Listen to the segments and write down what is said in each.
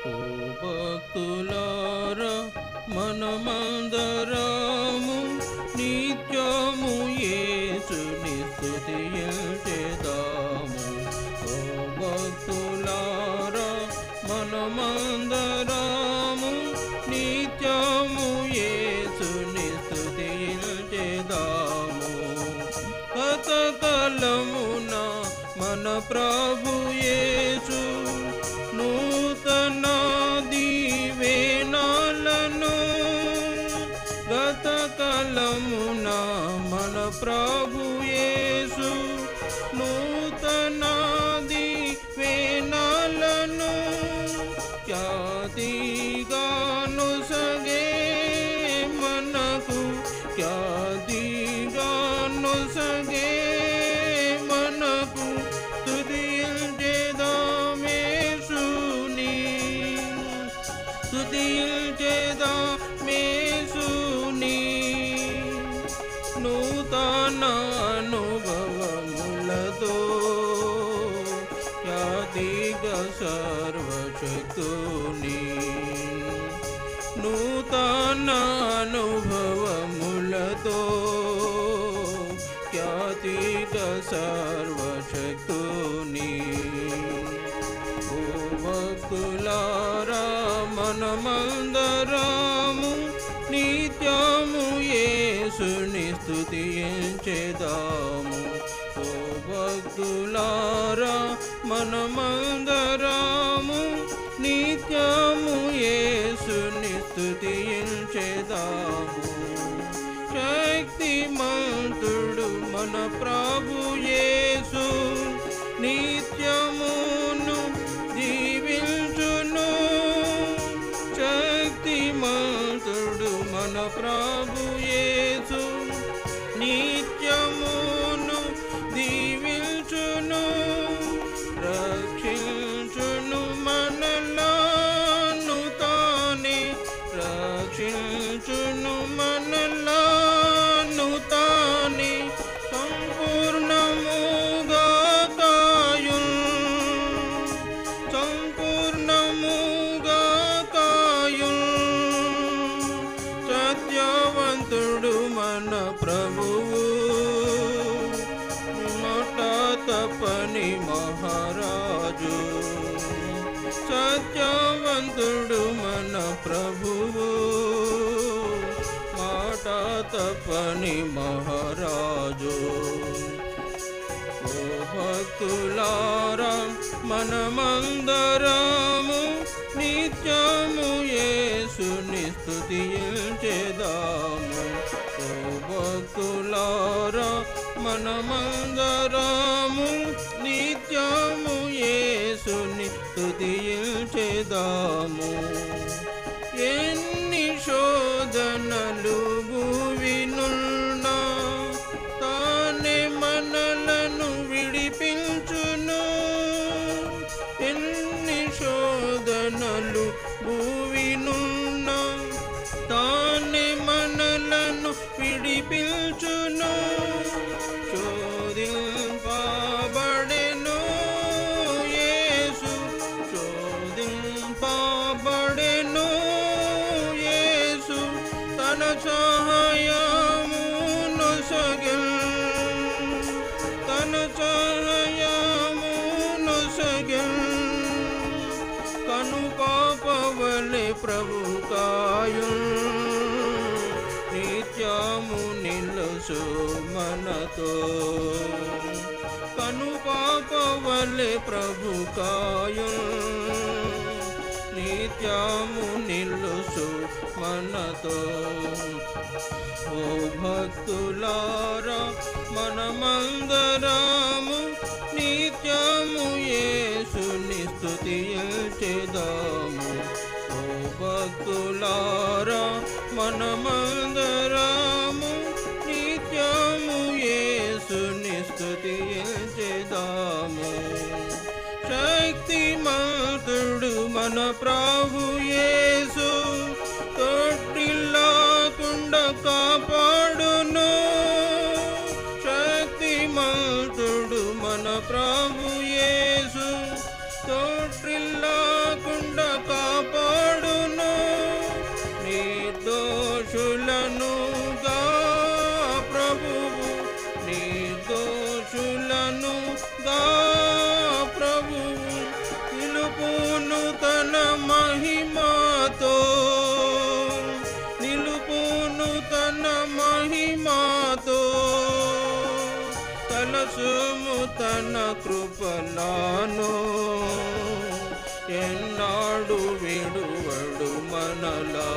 ఓ భక్తులారా మనమందరము నిత్యము యేసుని స్తుతించేదాము ఓ భక్తులారా మనమందరము మన చతుని నూతన అనుభవములతో ఖ్యాతిగ సర్వశక్తుని ఓ భక్తులారా మనమందరము నిత్యము యేసుని స్తుతించేదాము. ఓ భక్తులారా మనమందరా మన ప్రభు యేసు నిత్యం మన ప్రభువు. మాట తపని మహారాజు. సత్యవంతుడు మన ప్రభువు. మాట తపని మహారాజు. ఓ భక్తులారా మనమందరము నిత్యము ఏ సునిస్తుతి చేదాము. మనమందరము నిత్యము యేసుని స్తుతించేదాము ఎన్ని శోధనలు భూవినున్నా తానే మనలను విడిపించును. ఎన్ని శోధనలు భూవినున్నా తానే మనలను విడిపించును. పాపవలె ప్రభు కాయు నిత్యము నిలుసు మనతో. కనుపాపవలి ప్రభు కాయు నిత్యము నిలుసు మనతో. ఓ భక్తులారా మనమందరాము నిత్యము యేసుని సునిస్తుతి ఓ భక్తులారా మనమందరము నిత్యము యేసుని శక్తి శక్తిమంతుడు మన ప్రభు యేసు తొట్టిల్లాకుండ కాపాడును. శక్తిమంతుడు మన ప్రభు సదా ప్రభు నిలుపును తన మహిమాతో నిలుపును తన మహిమాతో తలసుము తన కృపలాను. ఎన్నాడు విడువడు మనలా.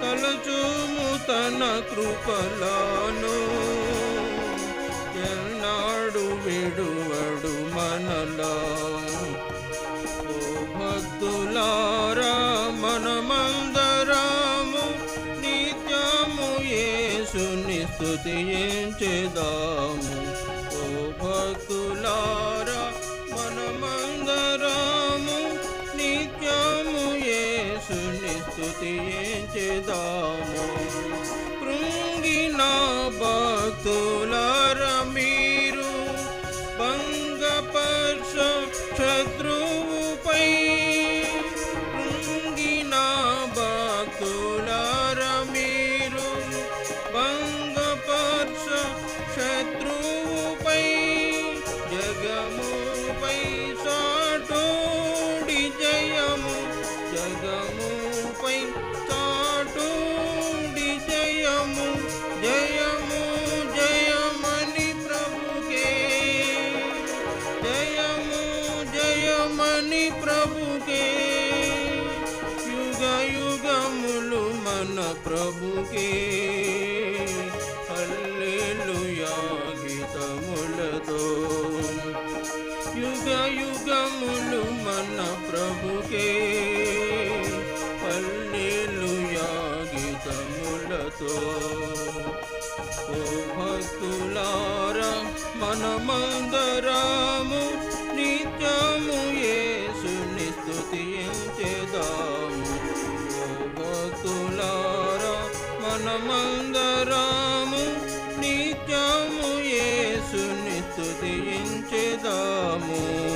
తలచుము తన కృపలాను. విడువడు మనలో. ఓ భక్తులారా మనమందరము నిత్యము యేసుని స్థుతించేదాము ఓ భక్తులారా మనమందరము నిత్యము యేసుని కృంగి నా భక్తులారా प्रभु के। तमो